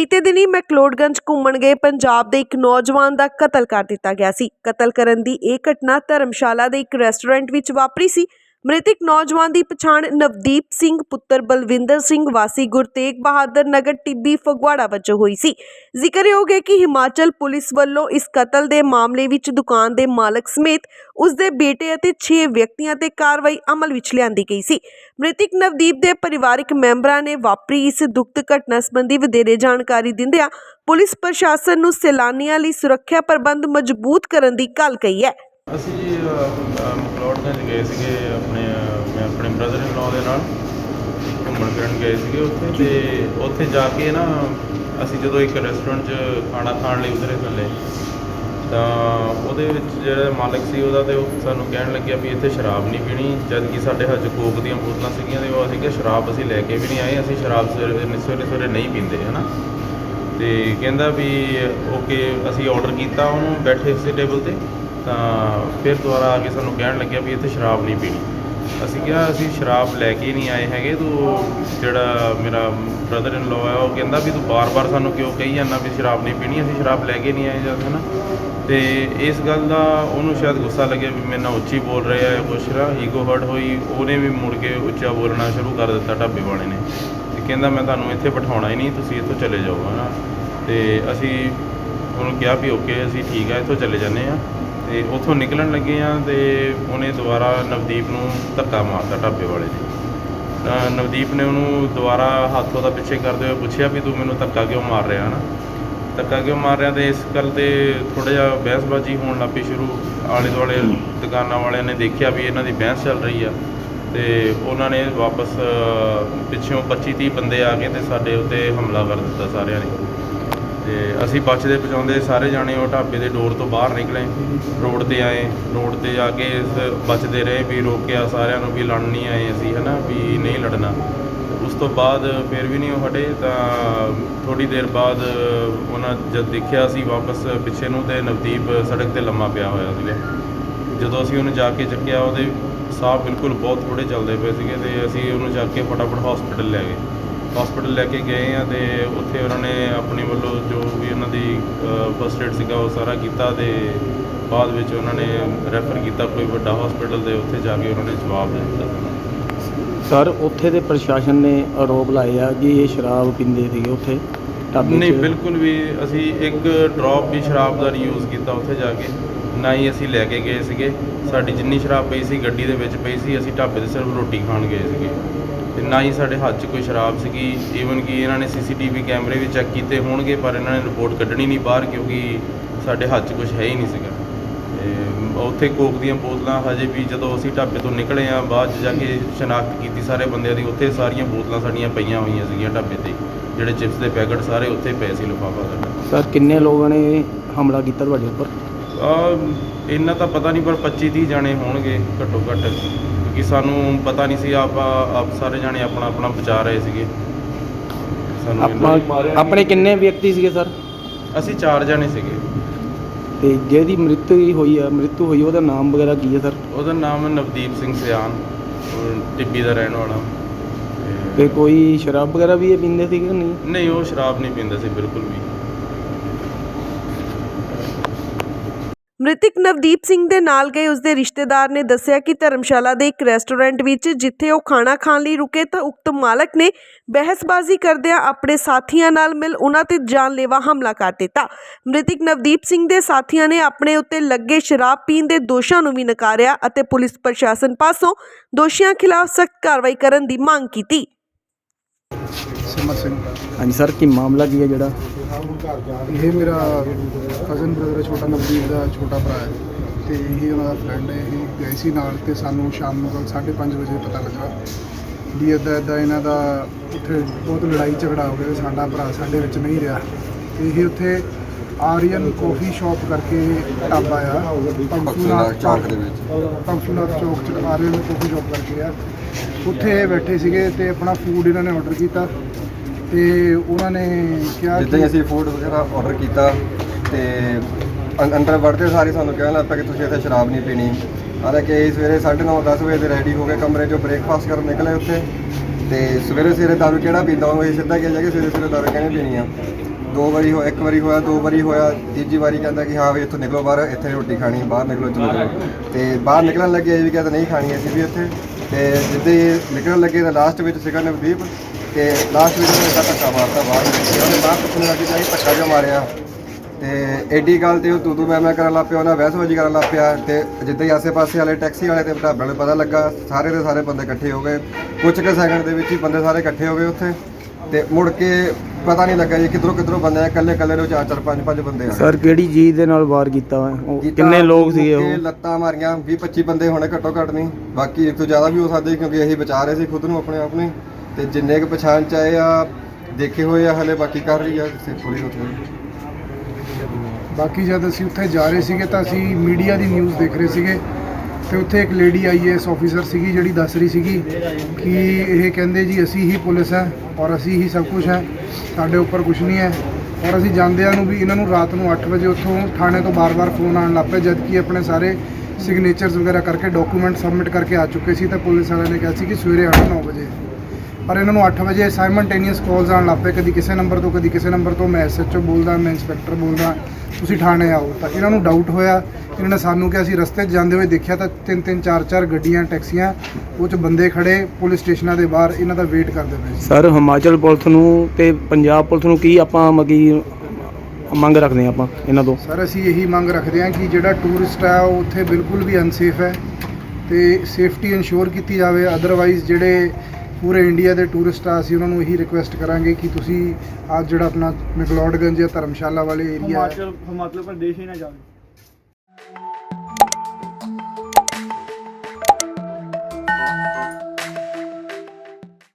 ਬੀਤੇ ਦਿਨੀ ਮੈਕਲੋਡਗੰਜ ਘੁੰਮਣ ਗਏ ਪੰਜਾਬ ਦੇ ਇੱਕ ਨੌਜਵਾਨ ਦਾ ਕਤਲ ਕਰ ਦਿੱਤਾ ਗਿਆ ਸੀ। ਕਤਲ ਕਰਨ ਦੀ ਇਹ ਘਟਨਾ ਧਰਮਸ਼ਾਲਾ ਦੇ ਇੱਕ ਰੈਸਟੋਰੈਂਟ ਵਿੱਚ ਵਾਪਰੀ ਸੀ। ਮ੍ਰਿਤਕ ਨੌਜਵਾਨ ਦੀ ਪਛਾਣ ਨਵਦੀਪ ਸਿੰਘ ਪੁੱਤਰ ਬਲਵਿੰਦਰ ਸਿੰਘ ਵਾਸੀ ਗੁਰਤੇਗ ਬਹਾਦਰ ਨਗਰ ਟਿੱਬੀ ਫਗਵਾੜਾ ਵਜੋਂ ਹੋਈ ਸੀ। ਜ਼ਿਕਰਯੋਗ ਹੈ ਕਿ ਹਿਮਾਚਲ ਪੁਲਿਸ ਵੱਲੋਂ ਇਸ ਕਤਲ ਦੇ ਮਾਮਲੇ ਵਿੱਚ ਦੁਕਾਨ ਦੇ ਮਾਲਕ ਸਮੇਤ ਉਸ ਦੇ ਬੇਟੇ ਅਤੇ 6 ਵਿਅਕਤੀਆਂ ਤੇ ਕਾਰਵਾਈ ਅਮਲ ਵਿੱਚ ਲਿਆਂਦੀ ਗਈ ਸੀ। ਮ੍ਰਿਤਕ ਨਵਦੀਪ ਦੇ ਪਰਿਵਾਰਕ ਮੈਂਬਰਾਂ ਨੇ ਵਾਪਰੀ ਇਸ ਦੁਖਦ ਘਟਨਾ ਸੰਬੰਧੀ ਵਧੇਰੇ ਜਾਣਕਾਰੀ ਦਿੰਦਿਆਂ ਪੁਲਿਸ ਪ੍ਰਸ਼ਾਸਨ ਨੂੰ ਸੈਲਾਨੀਆਂ ਲਈ ਸੁਰੱਖਿਆ ਪ੍ਰਬੰਧ ਮਜ਼ਬੂਤ ਕਰਨ ਦੀ ਗੱਲ ਕਹੀ ਹੈ। ਅਸੀਂ ਜੀ ਮਕਲੋਡਗੰਜ ਗਏ ਸੀਗੇ, ਆਪਣੇ, ਮੈਂ ਆਪਣੇ ਬ੍ਰਦਰ ਇਨ ਲਾਅ ਦੇ ਨਾਲ, ਘੁੰਮਣ ਫਿਰਨ ਗਏ ਸੀਗੇ ਉੱਥੇ, ਤੇ ਉੱਥੇ ਜਾ ਕੇ ਨਾ, ਅਸੀਂ ਜਦੋਂ ਇੱਕ ਰੈਸਟੋਰੈਂਟ 'ਚ ਖਾਣਾ ਖਾਣ ਲਈ ਉਤਰੇ ਥੱਲੇ ਤਾਂ ਉਹਦੇ ਵਿੱਚ ਜਿਹੜਾ ਮਾਲਕ ਸੀ, ਉਹਦਾ ਤੇ ਉਹ ਸਾਨੂੰ ਕਹਿਣ ਲੱਗਿਆ ਵੀ ਇੱਥੇ ਸ਼ਰਾਬ ਨਹੀਂ ਪੀਣੀ, ਜਦ ਕਿ ਸਾਡੇ ਹੱਥ 'ਚ ਕੋਕ ਦੀਆਂ ਬੋਤਲਾਂ ਸੀਗੀਆਂ, ਤੇ ਉਹ ਅਸੀਂ ਕਿ ਸ਼ਰਾਬ ਅਸੀਂ ਲੈ ਕੇ ਵੀ ਨਹੀਂ ਆਏ, ਅਸੀਂ ਸ਼ਰਾਬ ਸਵੇਰੇ ਸਵੇਰੇ ਸਵੇਰੇ ਨਹੀਂ ਪੀਂਦੇ, ਹਨਾ? ਤੇ ਕਹਿੰਦਾ ਵੀ ਓਕੇ ਅਸੀਂ ਆਰਡਰ ਕੀਤਾ ਉਹਨੂੰ, ਬੈਠੇ ਸੀ ਟੇਬਲ ਤੇ ਤਾਂ ਫਿਰ ਦੁਬਾਰਾ ਆ ਕੇ ਸਾਨੂੰ ਕਹਿਣ ਲੱਗਿਆ ਵੀ ਇੱਥੇ ਸ਼ਰਾਬ ਨਹੀਂ ਪੀਣੀ। ਅਸੀਂ ਕਿਹਾ, ਅਸੀਂ ਸ਼ਰਾਬ ਲੈ ਕੇ ਨਹੀਂ ਆਏ ਹੈਗੇ, ਤੂੰ ਜਿਹੜਾ ਮੇਰਾ ਬ੍ਰਦਰ ਇਨ ਲਾਅ ਹੈ, ਉਹ ਕਹਿੰਦਾ ਵੀ ਤੂੰ ਬਾਰ-ਬਾਰ ਸਾਨੂੰ ਕਿਉਂ ਕਹੀ ਜਾਂਦਾ ਵੀ ਸ਼ਰਾਬ ਨਹੀਂ ਪੀਣੀ, ਅਸੀਂ ਸ਼ਰਾਬ ਲੈ ਕੇ ਨਹੀਂ ਆਏ ਜਦ, ਹਨਾ? ਤੇ ਇਸ ਗੱਲ ਦਾ ਉਹਨੂੰ ਸ਼ਾਇਦ ਗੁੱਸਾ ਲੱਗਿਆ ਵੀ ਮੇਰੇ ਨਾਲ ਉੱਚੀ ਬੋਲ ਰਿਹਾ ਹੈ ਕੁਛ ਨਾ ਈਗੋ ਹਰਟ ਹੋਈ, ਉਹਨੇ ਵੀ ਮੁੜ ਕੇ ਉੱਚਾ ਬੋਲਣਾ ਸ਼ੁਰੂ ਕਰ ਦਿੱਤਾ ਢਾਬੇ ਵਾਲੇ ਨੇ। ਤੇ ਕਹਿੰਦਾ, ਮੈਂ ਤੁਹਾਨੂੰ ਇੱਥੇ ਬਿਠਾਉਣਾ ਹੀ ਨਹੀਂ, ਤੁਸੀਂ ਇੱਥੋਂ ਚਲੇ ਜਾਓ, ਹਨਾ? ਤੇ ਅਸੀਂ ਉਹਨੂੰ ਕਿਹਾ ਵੀ, ਓਕੇ, ਅਸੀਂ ਠੀਕ ਆ, ਇੱਥੋਂ ਚਲੇ ਜਾਂਦੇ ਆ ਤੇ ਉੱਥੋਂ ਨਿਕਲਣ ਲੱਗੇ ਆ ਤੇ ਉਹਨੇ ਦੁਬਾਰਾ ਨਵਦੀਪ ਨੂੰ ਧੱਕਾ ਮਾਰਤਾ ਢਾਬੇ ਵਾਲੇ ਨੇ। ਤਾਂ ਨਵਦੀਪ ਨੇ ਉਹਨੂੰ ਦੁਬਾਰਾ ਹੱਥੋਂ ਦਾ ਪਿੱਛੇ ਕਰਦੇ ਹੋਏ ਪੁੱਛਿਆ ਵੀ ਤੂੰ ਮੈਨੂੰ ਧੱਕਾ ਕਿਉਂ ਮਾਰ ਰਿਹਾ ਨਾ ਧੱਕਾ ਕਿਉਂ ਮਾਰ ਰਿਹਾ ਤੇ ਇਸ ਗੱਲ ਤੇ ਥੋੜਾ ਜਿਹਾ ਬਹਿਸਬਾਜ਼ੀ ਹੋਣ ਲੱਗ ਪਈ ਸ਼ੁਰੂ। ਆਲੇ ਦੁਆਲੇ ਦੁਕਾਨਾਂ ਵਾਲਿਆਂ ਨੇ ਦੇਖਿਆ ਵੀ ਇਹਨਾਂ ਦੀ ਬਹਿਸ ਚੱਲ ਰਹੀ ਆ ਤੇ ਉਹਨਾਂ ਨੇ ਵਾਪਸ ਪਿੱਛੋਂ 25 30 ਬੰਦੇ ਆ ਕੇ ਤੇ ਸਾਡੇ ਉੱਤੇ ਹਮਲਾ ਕਰ ਦਿੱਤਾ ਸਾਰਿਆਂ ਨੇ। ਤੇ ਅਸੀਂ ਬਚਦੇ ਬਚਾਉਂਦੇ ਸਾਰੇ ਜਾਣੇ ਉਹ ਢਾਬੇ ਦੇ ਡੋਰ ਤੋਂ ਬਾਹਰ ਨਿਕਲੇ। ਰੋਡ ਤੇ ਆਏ ਰੋਡ ਤੇ ਜਾ ਕੇ ਬਚਦੇ ਰਹੇ ਵੀ ਰੋਕਿਆ ਸਾਰਿਆਂ ਨੂੰ ਵੀ ਲੜਨ ਨਹੀਂ ਆਏ ਅਸੀਂ, ਹਨਾ, ਵੀ ਨਹੀਂ ਲੜਨਾ। ਉਸ ਤੋਂ ਬਾਅਦ ਫਿਰ ਵੀ ਨਹੀਂ ਉਹ ਹਟੇ ਤਾਂ ਥੋੜੀ ਦੇਰ ਬਾਅਦ ਉਹਨਾਂ ਜਦ ਦੇਖਿਆ ਅਸੀਂ ਵਾਪਸ ਪਿੱਛੇ ਨੂੰ ਤੇ ਨਵਦੀਪ ਸੜਕ ਤੇ ਲੰਮਾ ਪਿਆ ਹੋਇਆ ਸੀਗਾ। ਜਦੋਂ ਅਸੀਂ ਉਹਨੂੰ ਜਾ ਕੇ ਚੱਕਿਆ ਉਹਦੇ ਸਾਹ ਬਿਲਕੁਲ ਬਹੁਤ ਥੋੜੇ ਚੱਲਦੇ ਪਏ ਸੀਗੇ ਤੇ ਅਸੀਂ ਉਹਨੂੰ ਜਾ ਕੇ ਫਟਾਫਟ ਹਸਪੀਟਲ ਲੈ ਗਏ। ਹਸਪੀਟਲ ਲੈ ਕੇ ਗਏ ਆ ਤੇ ਉੱਥੇ ਉਹਨਾਂ ਨੇ ਆਪਣੀ ਵੱਲੋਂ ਜੋ ਵੀ ਉਹਨਾਂ ਦੀ ਫਸਟ ਏਡ ਸੀਗਾ ਉਹ ਸਾਰਾ ਕੀਤਾ ਤੇ ਬਾਅਦ ਵਿੱਚ ਉਹਨਾਂ ਨੇ ਰੈਫਰ ਕੀਤਾ ਕੋਈ ਵੱਡਾ ਹਸਪੀਟਲ ਤੇ ਉੱਥੇ ਜਾ ਕੇ ਉਹਨਾਂ ਨੇ ਜਵਾਬ ਦੇ ਦਿੱਤਾ। ਸਰ ਉੱਥੇ ਦੇ ਪ੍ਰਸ਼ਾਸਨ ਨੇ ਆਰੋਪ ਲਾਏ ਆ ਕਿ ਇਹ ਸ਼ਰਾਬ ਪੀਂਦੇ ਸੀਗੇ ਉੱਥੇ ਢਾਬੇ 'ਚ। ਨਹੀਂ ਬਿਲਕੁਲ ਵੀ ਅਸੀਂ ਇੱਕ ਡ੍ਰੌਪ ਵੀ ਸ਼ਰਾਬ ਦਾ ਨਹੀਂ ਯੂਜ਼ ਕੀਤਾ ਉੱਥੇ ਜਾ ਕੇ ਨਾ ਹੀ ਅਸੀਂ ਲੈ ਕੇ ਗਏ ਸੀਗੇ। ਸਾਡੀ ਜਿੰਨੀ ਸ਼ਰਾਬ ਪਈ ਸੀ ਗੱਡੀ ਦੇ ਵਿੱਚ ਪਈ ਸੀ ਅਸੀਂ ਢਾਬੇ ਤੇ ਸਿਰਫ ਰੋਟੀ ਖਾਣ ਗਏ ਸੀਗੇ। ਤੇ ਨਾ ਹੀ ਸਾਡੇ ਹੱਥ 'ਚ ਕੋਈ ਸ਼ਰਾਬ ਸੀਗੀ ਈਵਨ ਕਿ ਇਹਨਾਂ ਨੇ ਸੀਸੀਟੀਵੀ ਕੈਮਰੇ ਵੀ ਚੈੱਕ ਕੀਤੇ ਹੋਣਗੇ ਪਰ ਇਹਨਾਂ ਨੇ ਰਿਪੋਰਟ ਕੱਢਣੀ ਨਹੀਂ ਬਾਹਰ ਕਿਉਂਕਿ ਸਾਡੇ ਹੱਥ 'ਚ ਕੁਝ ਹੈ ਹੀ ਨਹੀਂ ਸੀਗਾ। ਤੇ ਉੱਥੇ ਕੋਕ ਦੀਆਂ ਬੋਤਲਾਂ ਹਜੇ ਵੀ ਜਦੋਂ ਅਸੀਂ ਢਾਬੇ ਤੋਂ ਨਿਕਲੇ ਆ ਬਾਅਦ 'ਚ ਜਾ ਕੇ ਸ਼ਨਾਖਤ ਕੀਤੀ ਸਾਰੇ ਬੰਦਿਆਂ ਦੀ ਉੱਥੇ ਸਾਰੀਆਂ ਬੋਤਲਾਂ ਸਾਡੀਆਂ ਪਈਆਂ ਹੋਈਆਂ ਸੀਗੀਆਂ ਢਾਬੇ ਤੇ। ਜਿਹੜੇ ਚਿਪਸ ਦੇ ਪੈਕਟ ਸਾਰੇ ਉੱਥੇ ਪਏ ਸੀ ਲਿਫਾਫਾ ਸਾਡਾ। ਸਰ ਕਿੰਨੇ ਲੋਕਾਂ ਨੇ ਹਮਲਾ ਕੀਤਾ ਤੁਹਾਡੇ ਉੱਪਰ? ਆ ਇੰਨਾ ਤਾਂ ਪਤਾ ਨਹੀਂ ਪਰ 25 30 ਜਾਣੇ ਹੋਣਗੇ ਘੱਟੋ ਘੱਟ। ਕਿਉਂਕਿ ਸਾਨੂੰ ਪਤਾ ਨਹੀਂ ਸੀ ਆਪ ਆਪ ਸਾਰੇ ਜਾਣੇ ਆਪਣਾ ਆਪਣਾ ਬਚਾ ਰਹੇ ਸੀਗੇ। ਸਾਨੂੰ ਆਪਾਂ ਆਪਣੇ ਕਿੰਨੇ ਵਿਅਕਤੀ ਸੀਗੇ ਸਰ? ਅਸੀਂ ਚਾਰ ਜਾਣੇ ਸੀਗੇ। ਤੇ ਜਿਹਦੀ ਮ੍ਰਿਤੂ ਹੋਈ ਆ ਮ੍ਰਿਤੂ ਹੋਈ ਉਹਦਾ ਨਾਮ ਵਗੈਰਾ ਕੀ ਹੈ ਸਰ? ਉਹਦਾ ਨਾਮ ਨਵਦੀਪ ਸਿੰਘ ਸਿਆਨ ਉਹ ਟਿੱਬੀ ਦਾ ਰਹਿਣ ਵਾਲਾ। ਤੇ ਤੇ ਕੋਈ ਸ਼ਰਾਬ ਵਗੈਰਾ ਵੀ ਇਹ ਪੀਂਦੇ ਸੀਗੇ ਕਿ ਨਹੀਂ? ਨਹੀਂ ਉਹ ਸ਼ਰਾਬ ਨਹੀਂ ਪੀਂਦਾ ਸੀ ਬਿਲਕੁਲ ਵੀ। ਮ੍ਰਿਤਕ ਨਵਦੀਪ ਸਿੰਘ ਦੇ ਨਾਲ ਗਏ ਉਸਦੇ ਰਿਸ਼ਤੇਦਾਰ ਨੇ ਦੱਸਿਆ ਕਿ ਧਰਮਸ਼ਾਲਾ ਦੇ ਇੱਕ ਰੈਸਟੋਰੈਂਟ ਵਿੱਚ ਜਿੱਥੇ ਉਹ ਖਾਣਾ ਖਾਣ ਲਈ ਰੁਕੇ ਤਾਂ ਉਕਤ ਮਾਲਕ ਨੇ ਬਹਿਸਬਾਜ਼ੀ ਕਰਦਿਆਂ ਆਪਣੇ ਸਾਥੀਆਂ ਨਾਲ ਮਿਲ ਉਹਨਾਂ ਤੇ ਜਾਨਲੇਵਾ ਹਮਲਾ ਕਰ ਦਿੱਤਾ। ਮ੍ਰਿਤਕ ਨਵਦੀਪ ਸਿੰਘ ਦੇ ਸਾਥੀਆਂ ਨੇ ਆਪਣੇ ਉੱਤੇ ਲੱਗੇ ਸ਼ਰਾਬ ਪੀਣ ਦੇ ਦੋਸ਼ਾਂ ਨੂੰ ਵੀ ਨਕਾਰਿਆ ਅਤੇ ਪੁਲਿਸ ਪ੍ਰਸ਼ਾਸਨ ਪਾਸੋਂ ਦੋਸ਼ੀਆਂ ਖਿਲਾਫ ਸਖਤ ਕਾਰਵਾਈ ਕਰਨ ਦੀ ਮੰਗ ਕੀਤੀ। ਸਿਮਰ ਸਿੰਘ। ਹਾਂਜੀ ਸਰ ਕੀ ਮਾਮਲਾ ਕੀ ਹੈ ਜਿਹੜਾ? ਇਹ ਮੇਰਾ ਕਜ਼ਨ ਬ੍ਰਦਰ ਛੋਟਾ ਨਵਦੀਪ ਦਾ ਛੋਟਾ ਭਰਾ ਹੈ ਤੇ ਇਹ ਉਹਨਾਂ ਦਾ ਫਰੈਂਡ ਹੈ ਇਹ ਗਏ ਸੀ ਨਾਲ ਤੇ ਸਾਨੂੰ ਸ਼ਾਮ ਨੂੰ ਕੱਲ੍ਹ 5:30 ਵਜੇ ਪਤਾ ਲੱਗਾ ਵੀ ਇੱਦਾਂ ਇੱਦਾਂ ਇਹਨਾਂ ਦਾ ਉੱਥੇ ਬਹੁਤ ਲੜਾਈ ਝਗੜਾ ਹੋ ਗਿਆ ਸਾਡਾ ਭਰਾ ਸਾਡੇ ਵਿੱਚ ਨਹੀਂ ਰਿਹਾ ਇਹ ਉੱਥੇ ਆਰੀਅਨ ਕਾਫੀ ਸ਼ਾਪ ਕਰਕੇ ਢਾਬਾ ਆ ਪੰਫੂਨਾਥ ਚੌਕ ਦੇ ਵਿੱਚ। ਪੰਫੂਨਾਥ ਚੌਕ ਚ ਆਰੀਅਨ ਕਾਫੀ ਸ਼ਾਪ ਕਰਕੇ ਆ। ਉੱਥੇ ਬੈਠੇ ਸੀਗੇ ਤੇ ਆਪਣਾ ਫੂਡ ਇਹਨਾਂ ਨੇ ਆਰਡਰ ਕੀਤਾ। ਤੇ ਉਹਨਾਂ ਨੇ ਕਿਹਾ ਜਿੱਦਾਂ ਹੀ ਅਸੀਂ ਫੂਡ ਵਗੈਰਾ ਆਰਡਰ ਕੀਤਾ ਤੇ ਅੰ- ਅੰਦਰ ਵੜਦੇ ਸਾਰੇ ਸਾਨੂੰ ਕਹਿਣ ਲੱਗ ਪਿਆ ਕਿ ਤੁਸੀਂ ਇੱਥੇ ਸ਼ਰਾਬ ਨਹੀਂ ਪੀਣੀ। ਹਾਲਾਂਕਿ ਅਸੀਂ ਸਵੇਰੇ 9:30 10 ਵਜੇ ਦੇ ਰੈਡੀ ਹੋ ਕੇ ਕਮਰੇ 'ਚੋਂ ਬ੍ਰੇਕਫਾਸਟ ਕਰਨ ਨਿਕਲੇ ਉੱਥੇ ਤੇ ਸਵੇਰੇ ਸਵੇਰੇ ਦਾਰੂ ਕਿਹੜਾ ਪੀਂਦਾ ਅਸੀਂ ਸਿੱਧਾ ਕਿਹਾ ਜਾ ਕੇ ਸਵੇਰੇ ਸਵੇਰੇ ਦਾਰੂ ਕਿਹਨੇ ਪੀਣੀ ਆ? ਦੋ ਵਾਰੀ ਹੋ ਇੱਕ ਵਾਰੀ ਹੋਇਆ ਦੋ ਵਾਰੀ ਹੋਇਆ ਤੀਜੀ ਵਾਰੀ ਕਹਿੰਦਾ ਕਿ ਹਾਂ ਵੀ ਇੱਥੋਂ ਨਿਕਲੋ ਬਾਹਰ ਇੱਥੇ ਰੋਟੀ ਖਾਣੀ ਬਾਹਰ ਨਿਕਲੋ ਚਲੋ ਚਲੋ। ਤੇ ਬਾਹਰ ਨਿਕਲਣ ਲੱਗੇ ਇਹ ਵੀ ਕਹਿੰਦਾ ਨਹੀਂ ਖਾਣੀ ਅਸੀਂ ਵੀ ਇੱਥੇ ਤੇ ਜਿੱਦੇ ਨਿਕਲਣ ਲੱਗੇ ਤਾਂ ਲਾਸਟ ਵਿੱਚ ਸੀਗਾ ਨਵਦੀਪ ਤੇ ਲਾਸਟ ਵਿੱਚ ਉਹਨੇ ਇੱਕ ਧੱਕਾ ਮਾਰਤਾ ਬਾਹਰ ਨਿਕਲਿਆ ਉਹਨੇ ਬਾਹਰ ਪੁੱਛਣ ਲੱਗੀ ਜਾਈ ਧੱਕਾ ਜਿਹਾ ਮਾਰਿਆ। ਤੇ ਐਡੀ ਗੱਲ ਤੇ ਉਹ ਤੂੰ ਤੂੰ ਮੈਂ ਮੈਂ ਕਰਨ ਲੱਗ ਪਿਆ ਉਹਨਾਂ ਵੈਸਵਾਜੀ ਕਰਨ ਲੱਗ ਪਿਆ ਤੇ ਜਿੱਦਾਂ ਹੀ ਆਸੇ-ਪਾਸੇ ਵਾਲੇ ਟੈਕਸੀ ਵਾਲੇ ਤੇ ਢਾਬੇ ਵਾਲੇ ਪਤਾ ਲੱਗਾ ਸਾਰੇ ਦੇ ਸਾਰੇ ਬੰਦੇ ਇਕੱਠੇ ਹੋ ਗਏ। ਕੁਝ ਕੁ ਸੈਕਿੰਡ ਦੇ ਵਿੱਚ ਹੀ ਬੰਦੇ ਸਾਰੇ ਇਕੱਠੇ ਹੋ ਗਏ ਉੱਥੇ। ਤੇ ਮੁੜ ਕੇ ਪਤਾ ਨਹੀਂ ਲੱਗਾ ਜੀ ਕਿੱਧਰੋਂ ਕਿੱਧਰੋਂ ਬੰਦੇ ਆ ਇਕੱਲੇ ਇਕੱਲੇ ਨੂੰ ਚਾਰ ਚਾਰ ਪੰਜ ਪੰਜ ਬੰਦੇ ਆ ਸਰ ਕਿਹੜੀ ਚੀਜ਼ ਦੇ ਨਾਲ ਵਾਰ ਕੀਤਾ ਵਾ? ਉਹ ਕੀਤਾ, ਕਿੰਨੇ ਲੋਕ ਸੀਗੇ ਮੁੱਕੇ, ਉਹ? ਲੱਤਾਂ ਮਾਰੀਆਂ 20 25 ਬੰਦੇ ਹੋਣੇ ਘੱਟੋ ਘੱਟ ਨਹੀਂ। ਬਾਕੀ ਇੱਕ ਤੋਂ ਜ਼ਿਆਦਾ ਵੀ ਹੋ ਸਕਦੇ ਕਿਉਂਕਿ ਅਸੀਂ ਬਚਾ ਰਹੇ ਸੀ ਖੁਦ ਨੂੰ ਆਪਣੇ ਆਪ ਨੂੰ ਤੇ ਜਿੰਨੇ ਕੁ ਪਛਾਣ ਚ ਆਏ ਆ, ਦੇਖੇ ਹੋਏ ਆ, ਹਲੇ ਬਾਕੀ ਕਰ ਰਹੀ ਆ ਥੋੜੀ ਉੱਥੇ। ਬਾਕੀ ਜਦ ਅਸੀਂ ਉੱਥੇ ਜਾ ਰਹੇ ਸੀਗੇ ਤਾਂ ਅਸੀਂ ਮੀਡੀਆ ਦੀ ਨਿਊਜ਼ ਦੇਖ ਰਹੇ ਸੀਗੇ ਤੇ ਉੱਥੇ ਇੱਕ ਲੇਡੀ ਆਈਏਐਸ ਆਫੀਸਰ ਸੀਗੀ ਜਿਹੜੀ ਦੱਸ ਰਹੀ ਸੀਗੀ ਕਿ ਇਹ ਕਹਿੰਦੇ ਜੀ ਅਸੀਂ ਹੀ ਪੁਲਿਸ ਹੈ ਔਰ ਅਸੀਂ ਹੀ ਸਭ ਕੁਝ ਹੈ ਸਾਡੇ ਉੱਪਰ ਕੁਝ ਨਹੀਂ ਹੈ ਔਰ ਅਸੀਂ ਜਾਂਦਿਆਂ ਨੂੰ ਵੀ ਇਹਨਾਂ ਨੂੰ ਰਾਤ ਨੂੰ 8 ਵਜੇ ਉੱਥੋਂ ਥਾਣੇ ਤੋਂ ਬਾਰ-ਬਾਰ ਫੋਨ ਆਉਣ ਲੱਗ ਪਏ ਜਦ ਕਿ ਆਪਣੇ ਸਾਰੇ ਸਿਗਨੇਚਰਸ ਵਗੈਰਾ ਕਰਕੇ ਡਾਕੂਮੈਂਟ ਸਬਮਿਟ ਕਰਕੇ ਆ ਚੁੱਕੇ ਸੀ ਤਾਂ ਪੁਲਿਸ ਵਾਲਿਆਂ ਨੇ ਕਿਹਾ ਸੀ ਕਿ ਸਵੇਰੇ ਆਉਣਾ 9 ਵਜੇ। ਪਰ ਇਹਨਾਂ ਨੂੰ 8 ਵਜੇ ਸਾਈਮਲਟੇਨੀਅਸ ਕਾਲਸ ਆਉਣ ਲੱਗ ਪਏ। ਕਦੀ ਕਿਸੇ ਨੰਬਰ ਤੋਂ ਕਦੀ ਕਿਸੇ ਨੰਬਰ ਤੋਂ ਮੈਂ ਐਸਐਚਓ ਬੋਲਦਾ ਮੈਂ ਇੰਸਪੈਕਟਰ ਬੋਲਦਾ ਤੁਸੀਂ ਥਾਣੇ ਆਓ। ਤਾਂ ਇਹਨਾਂ ਨੂੰ ਡਾਊਟ ਹੋਇਆ। ਇਹਨਾਂ ਨੇ ਸਾਨੂੰ ਕਿਹਾ ਅਸੀਂ ਰਸਤੇ 'ਚ ਜਾਂਦੇ ਹੋਏ ਦੇਖਿਆ ਤਾਂ ਤਿੰਨ ਤਿੰਨ ਚਾਰ ਚਾਰ ਗੱਡੀਆਂ ਟੈਕਸੀਆਂ ਉਹ 'ਚ ਬੰਦੇ ਖੜੇ ਪੁਲਿਸ ਸਟੇਸ਼ਨਾਂ ਦੇ ਬਾਹਰ ਇਹਨਾਂ ਦਾ ਵੇਟ ਕਰਦੇ ਪਏ ਸੀ। ਸਰ ਹਿਮਾਚਲ ਪੁਲਿਸ ਨੂੰ ਤੇ ਪੰਜਾਬ ਪੁਲਿਸ ਨੂੰ ਕੀ ਆਪਾਂ ਮਗੀ ਮੰਗ ਰੱਖਦੇ ਹਾਂ ਆਪਾਂ ਇਹਨਾਂ ਤੋਂ? ਸਰ ਅਸੀਂ ਇਹੀ ਮੰਗ ਰੱਖਦੇ ਹਾਂ ਕਿ ਜਿਹੜਾ ਟੂਰਿਸਟ ਹੈ ਉਹ ਉੱਥੇ ਬਿਲਕੁਲ ਵੀ ਅਨਸੇਫ ਹੈ ਤੇ ਸੇਫਟੀ ਇਨਸ਼ੋਰ ਕੀਤੀ ਜਾਵੇ। ਅਦਰਵਾਈਜ਼ ਜਿਹੜੇ ਪੂਰੇ ਇੰਡੀਆ ਦੇ ਟੂਰਿਸਟ ਆ ਅਸੀਂ ਉਹਨਾਂ ਨੂੰ ਇਹੀ ਰਿਕੁਐਸਟ ਕਰਾਂਗੇ ਕਿ ਤੁਸੀਂ ਅੱਜ ਜਿਹੜਾ ਆਪਣਾ ਮੈਕਲੋਡਗੰਜ ਜਾਂ ਧਰਮਸ਼ਾਲਾ ਵਾਲੇ ਏਰੀਆ ਹਿਮਾਚਲ ਹਿਮਾਚਲ ਪ੍ਰਦੇਸ਼ ਹੀ ਨਾ ਜਾਵੇ।